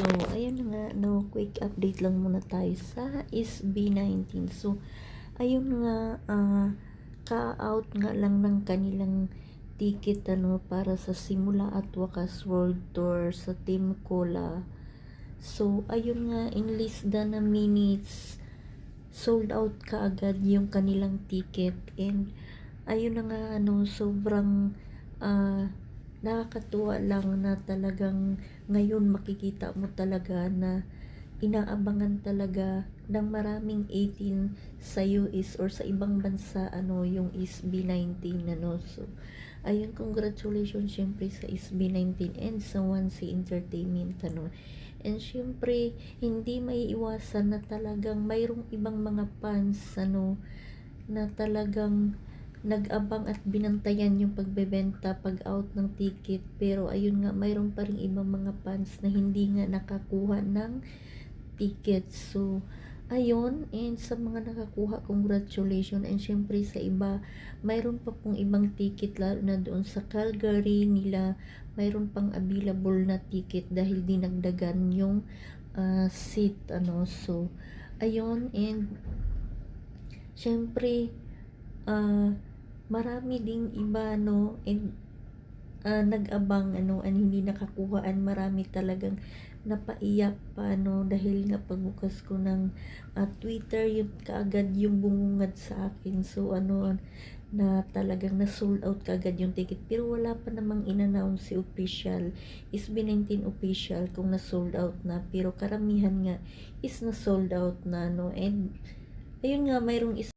So, ayun na nga, no, quick update lang muna tayo sa SB19. So, ayun nga, ah, ka-out nga lang ng kanilang ticket ano para sa Simula at Wakas World Tour sa Team Cola. So, ayun nga, in less than a minutes, sold out kaagad yung kanilang ticket. And, ayun na nga, ano, sobrang, ah, nakakatuwa lang na talagang ngayon makikita mo talaga na inaabangan talaga ng maraming 18 sa US or sa ibang bansa ano yung SB19 ano. So ayun congratulations syempre sa SB19 and sa 1C Entertainment ano. And syempre hindi may iwasan na talagang mayroong ibang mga fans ano na talagang nag-abang at binantayan yung pagbebenta pag out ng ticket. Pero ayun nga mayroon pa rin ibang mga fans na hindi nga nakakuha ng ticket. So ayun and sa mga nakakuha congratulations. And syempre sa iba mayroon pa pong ibang ticket lalo na doon sa Calgary nila mayroon pang available na ticket dahil dinagdagan yung ah, seat ano. So ayun and syempre ah marami ding iba no? And ah, nag-abang ano and hindi nakakuhaan. Marami talagang napaiyak pa no? Dahil nga pagbukas ko ng ah, Twitter yung kaagad yung bumungad sa akin. So ano na talagang na sold out kaagad yung ticket. Pero wala pa namang in-announce si official. Is 19 official kung na sold out na. Pero karamihan nga is na sold out na no? And ayun nga mayroong isa